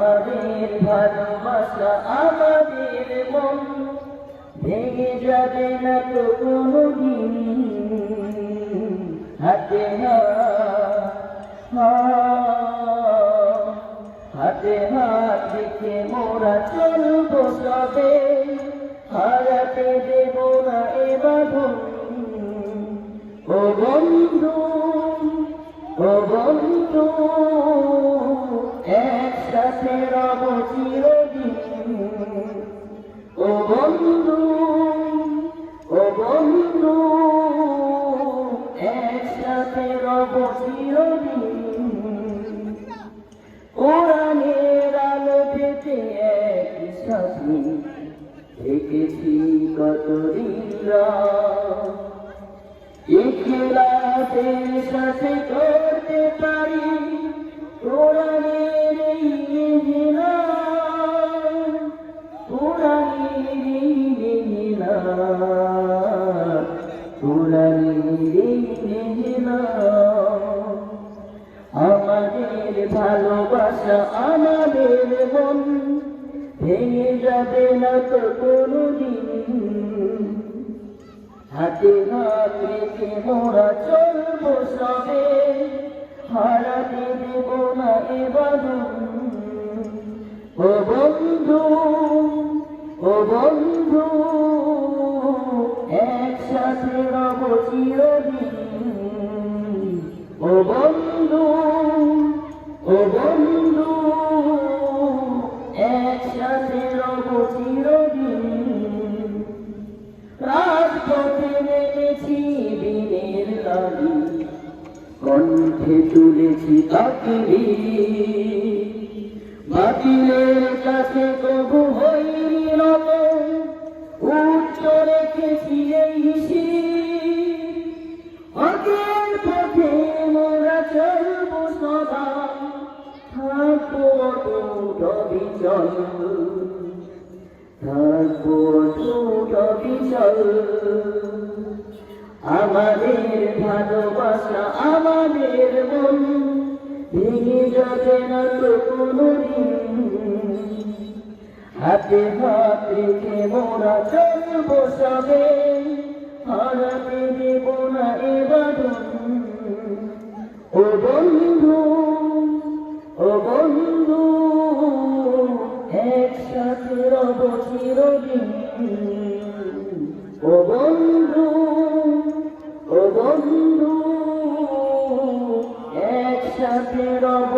আমাদের ভালোবাসা আমাদের মন। ভেঙে যাবে না তো কোনো দিন। হাতে হাত হাতে মোরা চলবো সবে। হারাতে দেব না এ ও বন্ধু ও বন্ধু রব চিরদিন। কোরআনের আলো পেতে একই সাথে দেখেছি কত ইখলাসের সাথে করতে পারি কোরআনের এই কোরআনের এই আমাদের ভালোবাসা আমাদের মন ভেঙে যাবে না তো কোনো দিন হাতে হাত রেখে মোরা চলবো সবে, হারাতে দেব না এবার একসাথে রব ও বন্ধু ও বন্ধু, একসাথে রব দিনের কণ্ঠে তুলেছি তাকবি বাতিলের কাছে কবু থাকব অটুট অবিচল আমাদের ভালোবাসা আমাদের মন ভেঙে যাবে না তো কোনো দিন হাতে হাত রেখে মোরা চলবো সবে হারাতে দেব না এবার ও বন্ধু ও বন্ধু চিরদিন। ও বন্ধু ও বন্ধু একসাথে রব